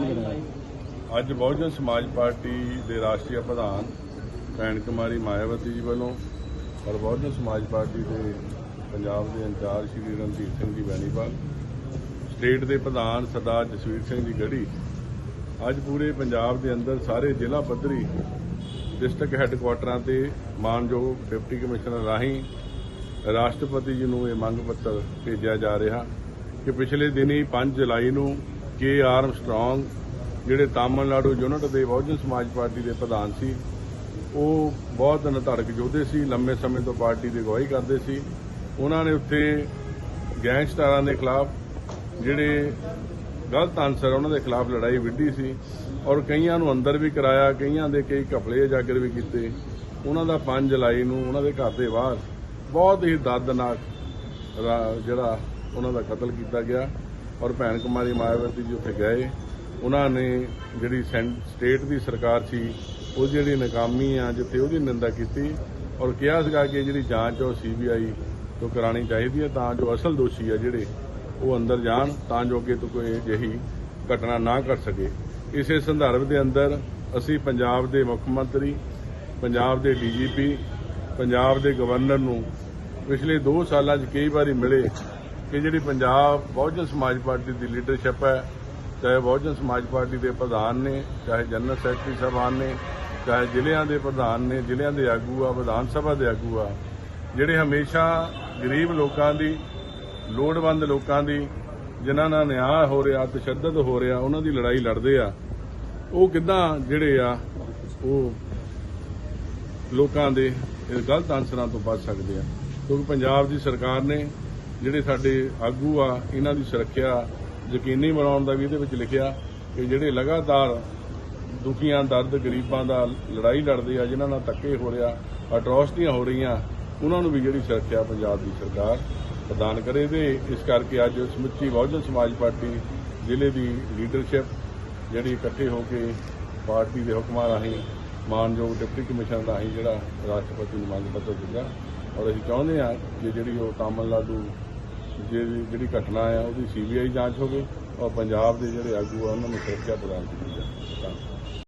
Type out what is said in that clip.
ਅੱਜ ਬਹੁਜਨ ਸਮਾਜ ਪਾਰਟੀ ਦੇ ਰਾਸ਼ਟਰੀ ਪ੍ਰਧਾਨ ਭੈਣ ਕੁਮਾਰੀ ਮਾਇਆਵਤੀ ਜੀ ਵੱਲੋਂ ਔਰ ਬਹੁਜਨ ਸਮਾਜ ਪਾਰਟੀ ਦੇ ਪੰਜਾਬ ਦੇ ਇੰਚਾਰਜ ਸ਼੍ਰੀ ਰਣਜੀਤ ਸਿੰਘ ਜੀ ਬੈਣੀਵਾਲ, ਸਟੇਟ ਦੇ ਪ੍ਰਧਾਨ ਸਰਦਾਰ ਜਸਵੀਰ ਸਿੰਘ ਜੀ ਗੜੀ, ਅੱਜ ਪੂਰੇ ਪੰਜਾਬ ਦੇ ਅੰਦਰ ਸਾਰੇ ਜ਼ਿਲ੍ਹਾ ਪੱਧਰੀ ਡਿਸਟ੍ਰਿਕਟ ਹੈੱਡਕੁਆਟਰਾਂ ਤੇ ਮਾਨਯੋਗ ਡਿਪਟੀ ਕਮਿਸ਼ਨਰ ਰਾਹੀਂ ਰਾਸ਼ਟਰਪਤੀ ਜੀ ਨੂੰ ਇਹ ਮੰਗ ਪੱਤਰ ਭੇਜਿਆ ਜਾ ਰਿਹਾ ਕਿ ਪਿਛਲੇ ਦਿਨੀ 5 ਜੁਲਾਈ ਨੂੰ ਕੇ ਆਰਮ ਸਟਰੋਂਗ, ਜਿਹੜੇ ਤਾਮਿਲਨਾਡੂ ਯੂਨਿਟ ਦੇ ਬਹੁਜਨ ਸਮਾਜ ਪਾਰਟੀ ਦੇ ਪ੍ਰਧਾਨ ਸੀ, ਉਹ ਬਹੁਤ ਨਿਧੜਕ ਯੋਧੇ ਸੀ, ਲੰਮੇ ਸਮੇਂ ਤੋਂ ਪਾਰਟੀ ਦੀ ਅਗਵਾਈ ਕਰਦੇ ਸੀ। ਉਹਨਾਂ ਨੇ ਉੱਥੇ ਗੈਂਗਸਟਰਾਂ ਦੇ ਖਿਲਾਫ ਜਿਹੜੇ ਗਲਤ ਅਨਸਰ ਉਹਨਾਂ ਦੇ ਖਿਲਾਫ ਲੜਾਈ ਵਿੱਢੀ ਸੀ ਔਰ ਕਈਆਂ ਨੂੰ ਅੰਦਰ ਵੀ ਕਰਾਇਆ, ਕਈਆਂ ਦੇ ਕਈ ਘਪਲੇ ਜਾਗਰ ਵੀ ਕੀਤੇ। ਉਹਨਾਂ ਦਾ 5 ਜੁਲਾਈ ਨੂੰ ਉਹਨਾਂ ਦੇ ਘਰ ਦੇ ਬਾਹਰ ਬਹੁਤ ਹੀ ਦਰਦਨਾਕ ਜਿਹੜਾ ਉਹਨਾਂ ਦਾ ਕਤਲ ਕੀਤਾ ਗਿਆ। ਔਰ ਭੈਣ ਕੁਮਾਰੀ ਮਾਇਆਵਤੀ ਜੀ ਉੱਥੇ ਗਏ, ਉਹਨਾਂ ਨੇ ਜਿਹੜੀ ਸੈਂ- ਸਟੇਟ ਦੀ ਸਰਕਾਰ ਸੀ, ਉਹ ਜਿਹੜੀ ਨਾਕਾਮੀ ਆ, ਜਿੱਥੇ ਉਹਦੀ ਨਿੰਦਾ ਕੀਤੀ ਔਰ ਕਿਹਾ ਸੀਗਾ ਕਿ ਜਿਹੜੀ ਜਾਂਚ ਆ ਉਹ ਸੀਬੀਆਈ ਤੋਂ ਕਰਾਣੀ ਚਾਹੀਦੀ ਹੈ ਤਾਂ ਜੋ ਅਸਲ ਦੋਸ਼ੀ ਆ ਜਿਹੜੇ, ਉਹ ਅੰਦਰ ਜਾਣ, ਤਾਂ ਜੋ ਅੱਗੇ ਤੋਂ ਕੋਈ ਅਜਿਹੀ ਘਟਨਾ ਨਾ ਘਟ ਸਕੇ। ਇਸੇ ਸੰਦਰਭ ਦੇ ਅੰਦਰ ਅਸੀਂ ਪੰਜਾਬ ਦੇ ਮੁੱਖ ਮੰਤਰੀ, ਪੰਜਾਬ ਦੇ ਡੀਜੀਪੀ ਪੰਜਾਬ ਦੇ ਗਵਰਨਰ ਨੂੰ ਪਿਛਲੇ 2 ਸਾਲਾਂ 'ਚ ਕਈ ਵਾਰੀ ਮਿਲੇ ਕਿ ਜਿਹੜੀ ਪੰਜਾਬ ਬਹੁਜਨ ਸਮਾਜ ਪਾਰਟੀ ਦੀ ਲੀਡਰਸ਼ਿਪ ਹੈ, ਚਾਹੇ ਬਹੁਜਨ ਸਮਾਜ ਪਾਰਟੀ ਦੇ ਪ੍ਰਧਾਨ ਨੇ, ਚਾਹੇ ਜਨਰਲ ਸੈਕਟਰੀ ਸਾਹਿਬਾਨ ਨੇ, ਚਾਹੇ ਜ਼ਿਲ੍ਹਿਆਂ ਦੇ ਪ੍ਰਧਾਨ ਨੇ, ਜ਼ਿਲ੍ਹਿਆਂ ਦੇ ਆਗੂ ਆ, ਵਿਧਾਨ ਸਭਾ ਦੇ ਆਗੂ ਆ, ਜਿਹੜੇ ਹਮੇਸ਼ਾ ਗਰੀਬ ਲੋਕਾਂ ਦੀ, ਲੋੜਵੰਦ ਲੋਕਾਂ ਦੀ, ਜਿਨ੍ਹਾਂ ਨਾਲ ਨਿਆਂ ਹੋ ਰਿਹਾ, ਤਸ਼ੱਦਦ ਹੋ ਰਿਹਾ, ਉਹਨਾਂ ਦੀ ਲੜਾਈ ਲੜਦੇ ਆ, ਉਹ ਕਿੱਦਾਂ ਜਿਹੜੇ ਆ, ਉਹ ਲੋਕਾਂ ਦੇ ਇਹ ਗਲਤ ਆਨਸਰਾਂ ਤੋਂ ਬਚ ਸਕਦੇ ਆ। ਕਿਉਂਕਿ ਪੰਜਾਬ ਦੀ ਸਰਕਾਰ ਨੇ ਜਿਹੜੇ ਸਾਡੇ ਆਗੂ ਆ, ਇਹਨਾਂ ਦੀ ਸੁਰੱਖਿਆ ਯਕੀਨੀ ਬਣਾਉਣ ਦਾ ਵੀ ਇਹਦੇ ਵਿੱਚ ਲਿਖਿਆ ਕਿ ਜਿਹੜੇ ਲਗਾਤਾਰ ਦੁਖੀਆਂ, ਦਰਦ, ਗਰੀਬਾਂ ਦਾ ਲੜਾਈ ਲੜਦੇ ਆ, ਜਿਨ੍ਹਾਂ ਨਾਲ ਧੱਕੇ ਹੋ ਰਿਹਾ, ਅਟਰੋਸਟੀਆਂ ਹੋ ਰਹੀਆਂ, ਉਹਨਾਂ ਨੂੰ ਵੀ ਜਿਹੜੀ ਸੁਰੱਖਿਆ ਪੰਜਾਬ ਦੀ ਸਰਕਾਰ ਪ੍ਰਦਾਨ ਕਰੇ ਤੇ ਇਸ ਕਰਕੇ ਅੱਜ ਸਮੁੱਚੀ ਬਹੁਜਨ ਸਮਾਜ ਪਾਰਟੀ ਜ਼ਿਲ੍ਹੇ ਦੀ ਲੀਡਰਸ਼ਿਪ ਜਿਹੜੀ ਇਕੱਠੇ ਹੋ ਕੇ ਪਾਰਟੀ ਦੇ ਹੁਕਮਾਂ ਰਾਹੀਂ, ਮਾਨਯੋਗ ਡਿਪਟੀ ਕਮਿਸ਼ਨਰ ਰਾਹੀਂ ਜਿਹੜਾ ਰਾਸ਼ਟਰਪਤੀ ਨੂੰ ਮੰਗ ਪੱਤਰ ਦਿੱਤਾ ਔਰ ਅਸੀਂ ਚਾਹੁੰਦੇ ਹਾਂ ਕਿ ਜਿਹੜੀ ਉਹ ਤਾਮਿਲਨਾਡੂ ਜਿਹੜੀ ਜਿਹੜੀ ਘਟਨਾ ਆ, ਉਹਦੀ ਸੀਬੀਆਈ ਜਾਂਚ ਹੋਵੇ, ਔਰ ਪੰਜਾਬ ਦੇ ਜਿਹੜੇ ਆਗੂ ਆ, ਉਹਨਾਂ ਨੂੰ ਸੁਰੱਖਿਆ ਪ੍ਰਦਾਨ ਕੀਤੀ ਜਾਵੇ।